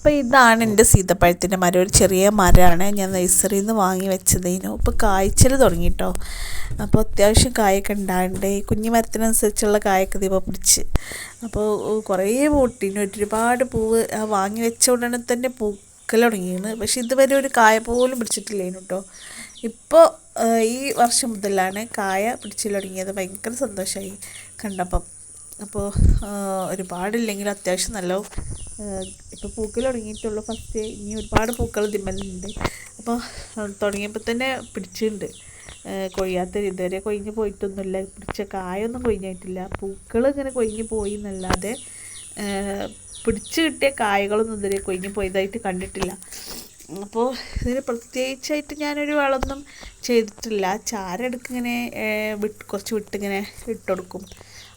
അപ്പോൾ ഇതാണ് എന്റെ സീതപ്പഴത്തിന്റെ മരം. ഒരു ചെറിയ മരമാണ് ഞാൻ നഴ്സറിയിൽ നിന്ന് വാങ്ങി വെച്ചതേനു. ഇപ്പോൾ കായ്ച്ചൽ തുടങ്ങിട്ടോ. അപ്പോൾ അത്യാവശ്യം കായൊക്കെ ഉണ്ടാകണ്ട് ഈ കുഞ്ഞു മരത്തിനനുസരിച്ചുള്ള കായൊക്കെ ദീപം പിടിച്ച്. അപ്പോൾ കുറേ പൂട്ടിന് ഒരുപാട് പൂവ് വാങ്ങി വെച്ച ഉടനെ തന്നെ പൂക്കൽ തുടങ്ങിയാണ് പക്ഷെ ഇതുവരെ ഒരു കായ പോലും പിടിച്ചിട്ടില്ലേനു കേട്ടോ. ഇപ്പോൾ ഈ വർഷം മുതലാണ് കായ പിടിച്ചു തുടങ്ങിയത്. ഭയങ്കര സന്തോഷമായി കണ്ടപ്പം. അപ്പോൾ ഒരുപാടില്ലെങ്കിലും അത്യാവശ്യം നല്ല ഇപ്പോൾ പൂക്കൾ തുടങ്ങിയിട്ടുള്ളൂ. ഫസ്റ്റ് ഇനി ഒരുപാട് പൂക്കൾ തിമ്മലുണ്ട് അപ്പോൾ തുടങ്ങിയപ്പോൾ തന്നെ പിടിച്ചിട്ടുണ്ട്. കൊയ്യാത്ത ഇതുവരെ കൊഴിഞ്ഞ് പോയിട്ടൊന്നുമില്ല. പിടിച്ച കായൊന്നും കൊഴിഞ്ഞായിട്ടില്ല. പൂക്കൾ ഇങ്ങനെ കൊഴിഞ്ഞ് പോയി എന്നല്ലാതെ പിടിച്ച് കിട്ടിയ കായകളൊന്നും ഇതുവരെ കൊഴിഞ്ഞ് പോയതായിട്ട് കണ്ടിട്ടില്ല. അപ്പോൾ ഇതിന് പ്രത്യേകിച്ചായിട്ട് ഞാനൊരു വളമൊന്നും ചെയ്തിട്ടില്ല. ചാരം എടുക്കിങ്ങനെ വിട്ട് കുറച്ച് വിട്ടിങ്ങനെ ഇട്ടുകൊടുക്കും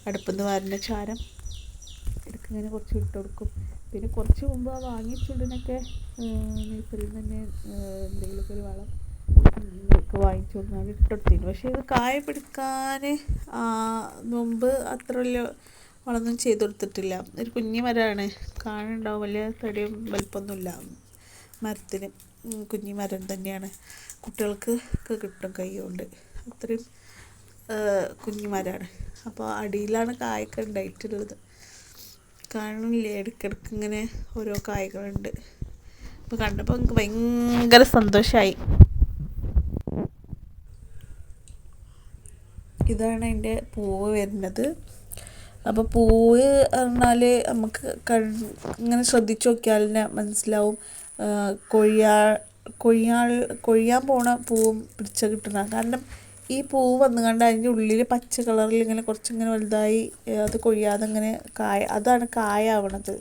അടുപ്പിൽ നിന്ന് വരുന്ന ചാരം. ഇങ്ങനെ കുറച്ച് ഇട്ട് കൊടുക്കും പിന്നെ കുറച്ച് മുമ്പ് ആ വാങ്ങിച്ചുടനൊക്കെ നഴ്സറിയിൽ തന്നെ എന്തെങ്കിലുമൊക്കെ ഒരു വളം ഒക്കെ വാങ്ങിച്ചു കൊടുത്താൽ ഇട്ടെടുത്തിരുന്നു. പക്ഷേ ഇത് കായ പിടിക്കാൻ മുമ്പ് അത്ര വലിയ വളമൊന്നും ചെയ്ത് കൊടുത്തിട്ടില്ല. ഒരു കുഞ്ഞു മരമാണ്. കാണുണ്ടാവും വലിയ തടിയും വലിപ്പമൊന്നുമില്ല മരത്തിന് കുഞ്ഞു മരം തന്നെയാണ്. കുട്ടികൾക്ക് ഒക്കെ കിട്ടും കൈ കൊണ്ട്. അത്രയും കുഞ്ഞു മരമാണ്. അപ്പോൾ അടിയിലാണ് കായൊക്കെ ഉണ്ടായിട്ടുള്ളത്. കാണുന്നില്ലേ? ഇടയ്ക്കിടയ്ക്ക് ഇങ്ങനെ ഓരോ കായ്കളുണ്ട്. അപ്പോൾ കണ്ടപ്പോൾ എനിക്ക് ഭയങ്കര സന്തോഷമായി ഇതാണ് അതിന്റെ പൂവ് വരുന്നത്. അപ്പോൾ പൂവ് പറഞ്ഞാൽ നമുക്ക് ഇങ്ങനെ ശ്രദ്ധിച്ചു നോക്കിയാൽ തന്നെ മനസ്സിലാവും. കൊഴിയാ കൊഴിയാൾ കൊഴിയാൻ പോണ പൂവും പിടിച്ച കിട്ടുന്ന കാരണം ഈ പൂവ് വന്നു കണ്ട് അതിന്റെ ഉള്ളിൽ പച്ച കളറിൽ ഇങ്ങനെ കുറച്ചിങ്ങനെ വലുതായി അത് കൊഴിയാതെ ഇങ്ങനെ കായ അതാണ് കായ ആവണത്.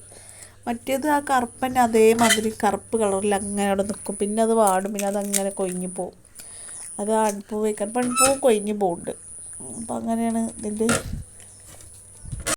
മറ്റേത് ആ കറുപ്പന്റെ അതേമാതിരി കറുപ്പ് കളറിൽ അങ്ങനെ അവിടെ നിൽക്കും. പിന്നെ അത് വാടും പിന്നെ അതങ്ങനെ കൊഴിഞ്ഞു പോവും. അത് ആൺപൂവ് പെൺപൂവ് കൊഴിഞ്ഞു പോകുന്നുണ്ട് അപ്പോൾ അങ്ങനെയാണ് ഇതിന്റെ